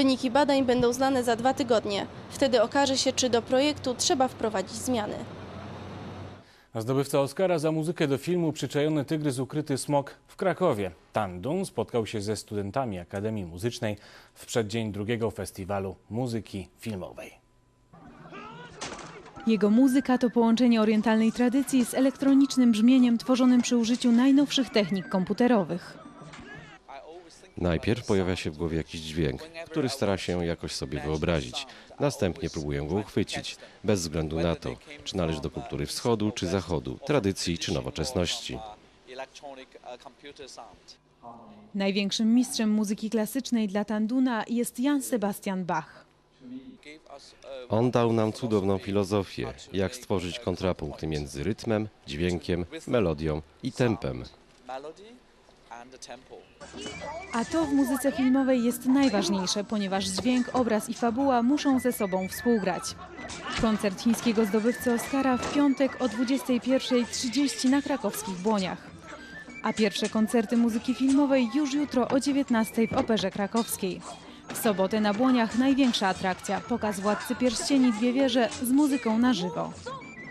Wyniki badań będą znane za dwa tygodnie. Wtedy okaże się, czy do projektu trzeba wprowadzić zmiany. A Zdobywca Oscara za muzykę do filmu Przyczajony tygrys ukryty smok w Krakowie. Tan Dun spotkał się ze studentami Akademii Muzycznej w przeddzień drugiego festiwalu muzyki filmowej. Jego muzyka to połączenie orientalnej tradycji z elektronicznym brzmieniem tworzonym przy użyciu najnowszych technik komputerowych. Najpierw pojawia się w głowie jakiś dźwięk, który stara się jakoś sobie wyobrazić. Następnie próbuję go uchwycić, bez względu na to, czy należy do kultury wschodu czy zachodu, tradycji czy nowoczesności. Największym mistrzem muzyki klasycznej dla Tanduna jest Jan Sebastian Bach. On dał nam cudowną filozofię, jak stworzyć kontrapunkty między rytmem, dźwiękiem, melodią i tempem. A to w muzyce filmowej jest najważniejsze, ponieważ dźwięk, obraz i fabuła muszą ze sobą współgrać. Koncert chińskiego zdobywcy Oscara w piątek o 21.30 na krakowskich Błoniach. A pierwsze koncerty muzyki filmowej już jutro o 19.00 w Operze Krakowskiej. W sobotę na Błoniach największa atrakcja, pokaz Władcy Pierścieni Dwie Wieże z muzyką na żywo.